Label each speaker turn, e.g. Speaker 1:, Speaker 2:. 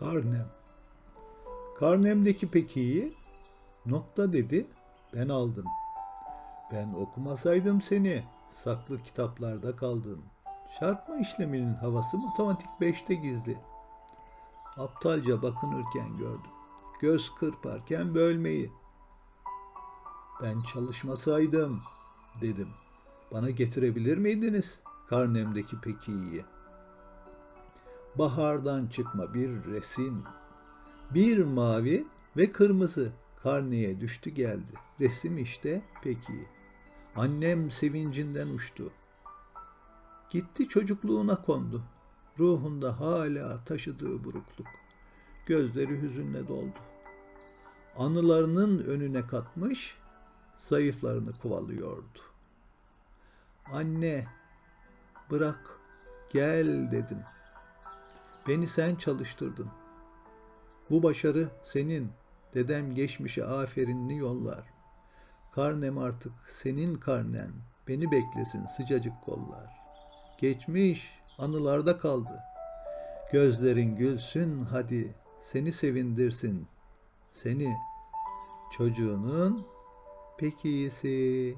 Speaker 1: Karnem. Karnemdeki pekiyi nokta dedi, ben aldım. Ben okumasaydım seni, saklı kitaplarda kaldın. Çarpma işleminin havası matematik 5'te gizli. Aptalca bakınırken gördüm. Göz kırparken bölmeyi. Ben çalışmasaydım dedim. Bana getirebilir miydiniz karnemdeki pekiyi? Bahardan çıkma bir resim. Bir mavi ve kırmızı karneye düştü geldi. Resim işte peki. Annem sevincinden uçtu. Gitti çocukluğuna kondu. Ruhunda hala taşıdığı burukluk. Gözleri hüzünle doldu. Anılarının önüne katmış, zayıflarını kovalıyordu. Anne, bırak, gel dedim. Beni sen çalıştırdın. Bu başarı senin. Dedem geçmişe aferinini yollar. Karnem artık senin karnen. Beni beklesin sıcacık kollar. Geçmiş anılarda kaldı. Gözlerin gülsün hadi. Seni sevindirsin. Seni çocuğunun pek iyisi.